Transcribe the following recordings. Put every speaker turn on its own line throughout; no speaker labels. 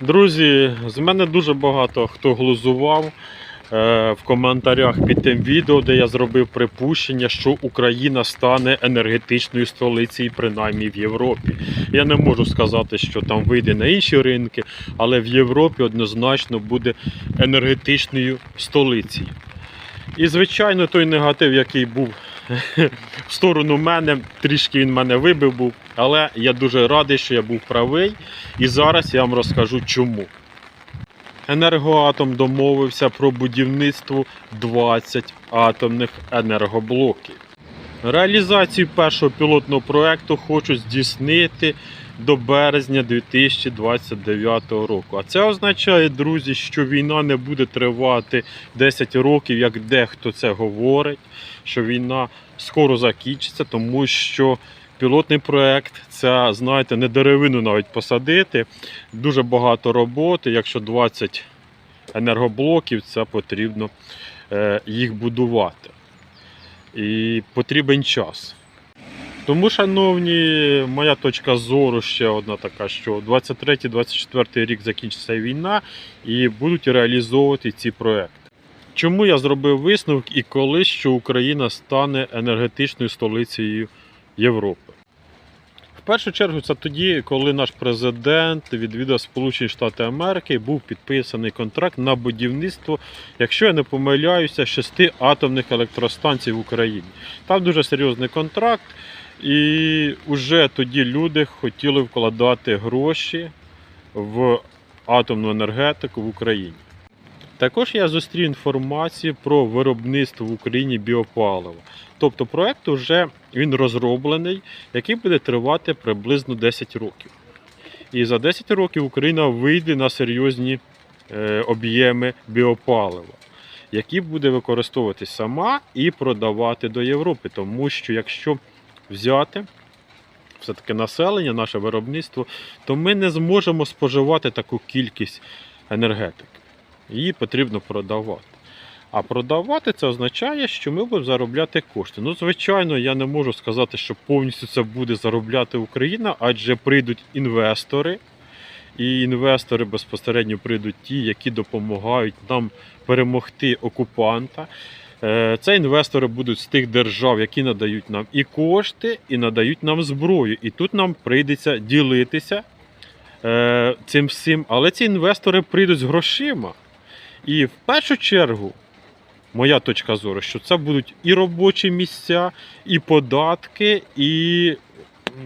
Друзі, з мене дуже багато хто глузував е, в коментарях під тим відео, де я зробив припущення, що Україна стане енергетичною столицею, принаймні в Європі. Я не можу сказати, що там вийде на інші ринки, але в Європі однозначно буде енергетичною столицею. І, звичайно, той негатив, який був в сторону мене, трішки він мене вибив був. Але я дуже радий, що я був правий. І зараз я вам розкажу чому. Енергоатом домовився про будівництво 20 атомних енергоблоків. Реалізацію першого пілотного проекту хочуть здійснити до березня 2029 року. А це означає, друзі, що війна не буде тривати 10 років, як дехто це говорить, що війна скоро закінчиться, тому що пілотний проект це, знаєте, не деревину навіть посадити. Дуже багато роботи. Якщо 20 енергоблоків, це потрібно е, їх будувати. І потрібен час. Тому, шановні, моя точка зору ще одна така, що 23-24 рік закінчиться війна і будуть реалізовувати ці проекти. Чому я зробив висновок і коли що Україна стане енергетичною столицею Європи? В першу чергу, це тоді, коли наш президент відвідав Сполучені Штати Америки, був підписаний контракт на будівництво, якщо я не помиляюся, шести атомних електростанцій в Україні. Там дуже серйозний контракт, і вже тоді люди хотіли вкладати гроші в атомну енергетику в Україні. Також я зустрів інформацію про виробництво в Україні біопалива. Тобто проект вже він розроблений, який буде тривати приблизно 10 років. І за 10 років Україна вийде на серйозні е, об'єми біопалива, які буде використовуватись сама і продавати до Європи. Тому що якщо взяти все-таки населення, наше виробництво, то ми не зможемо споживати таку кількість енергетики. Її потрібно продавати. А продавати це означає, що ми будемо заробляти кошти. Ну, звичайно, я не можу сказати, що повністю це буде заробляти Україна, адже прийдуть інвестори, і інвестори безпосередньо прийдуть ті, які допомагають нам перемогти окупанта. Е, Це інвестори будуть з тих держав, які надають нам і кошти, і надають нам зброю. І тут нам прийдеться ділитися е, цим всім. Але ці інвестори прийдуть з грошима. І в першу чергу, моя точка зору, що це будуть і робочі місця, і податки, і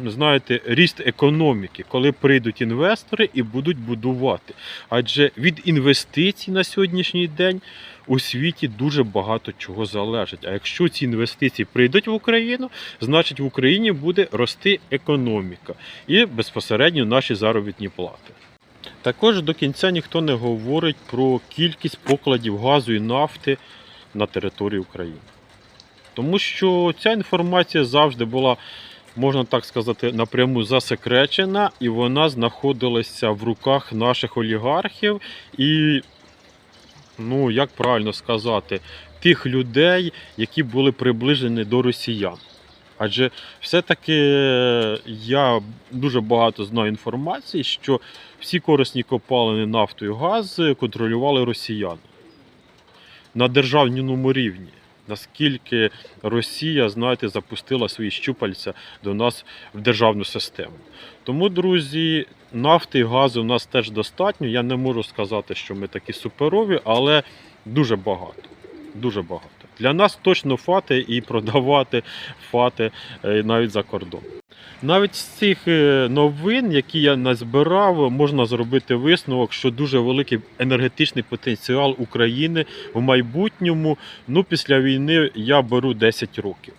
знаєте, ріст економіки, коли прийдуть інвестори і будуть будувати. Адже від інвестицій на сьогоднішній день у світі дуже багато чого залежить. А якщо ці інвестиції прийдуть в Україну, значить в Україні буде рости економіка і безпосередньо наші заробітні плати. Також до кінця ніхто не говорить про кількість покладів газу і нафти на території України. Тому що ця інформація завжди була, можна так сказати, напряму засекречена, і вона знаходилася в руках наших олігархів і, ну, як правильно сказати, тих людей, які були приближені до росіян. Адже все-таки я дуже багато знаю інформації, що всі корисні копалини нафту і газ контролювали росіяни на державному рівні. Наскільки Росія, знаєте, запустила свої щупальця до нас в державну систему. Тому, друзі, нафти і газу у нас теж достатньо. Я не можу сказати, що ми такі суперові, але дуже багато. Дуже багато. Для нас точно фати і продавати фати е, навіть за кордон. Навіть з цих е, новин, які я назбирав, можна зробити висновок, що дуже великий енергетичний потенціал України в майбутньому. Ну, після війни я беру 10 років.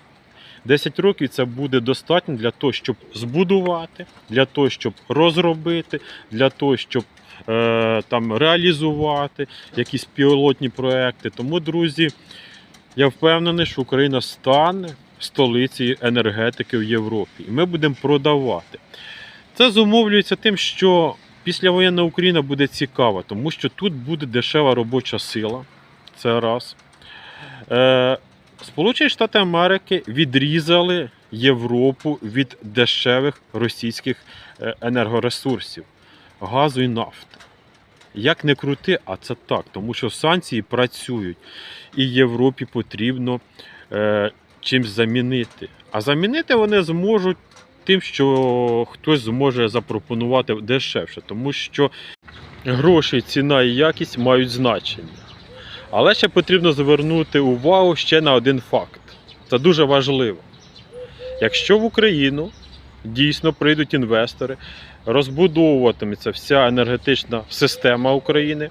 10 років це буде достатньо для того, щоб збудувати, для того, щоб розробити, для того, щоб е, там реалізувати якісь пілотні проекти. Тому, друзі, я впевнений, що Україна стане столицею енергетики в Європі. І ми будемо продавати. Це зумовлюється тим, що післявоєнна Україна буде цікава, тому що тут буде дешева робоча сила. Це раз. Е, Сполучені Штати Америки відрізали Європу від дешевих російських е, енергоресурсів газу і нафти. Як не крути, а це так, тому що санкції працюють, і Європі потрібно е, чимсь замінити. А замінити вони зможуть тим, що хтось зможе запропонувати дешевше, тому що гроші, ціна і якість мають значення. Але ще потрібно звернути увагу ще на один факт. Це дуже важливо. Якщо в Україну дійсно прийдуть інвестори, розбудовуватиметься вся енергетична система України,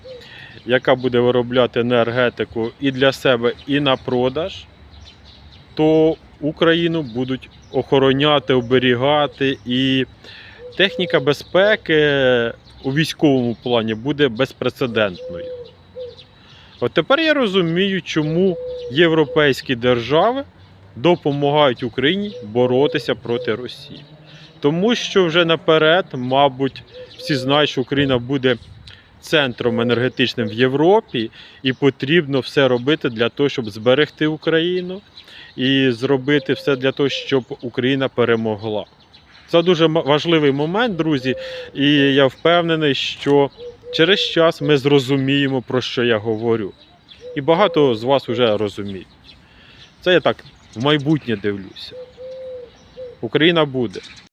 яка буде виробляти енергетику і для себе, і на продаж, то Україну будуть охороняти, оберігати, і техніка безпеки у військовому плані буде безпрецедентною. От тепер я розумію, чому європейські держави допомагають Україні боротися проти Росії. Тому що вже наперед, мабуть, всі знають, що Україна буде центром енергетичним в Європі, і потрібно все робити для того, щоб зберегти Україну і зробити все для того, щоб Україна перемогла. Це дуже важливий момент, друзі, і я впевнений, що через час ми зрозуміємо, про що я говорю. І багато з вас вже розуміють. Це я так в майбутнє дивлюся. Україна буде.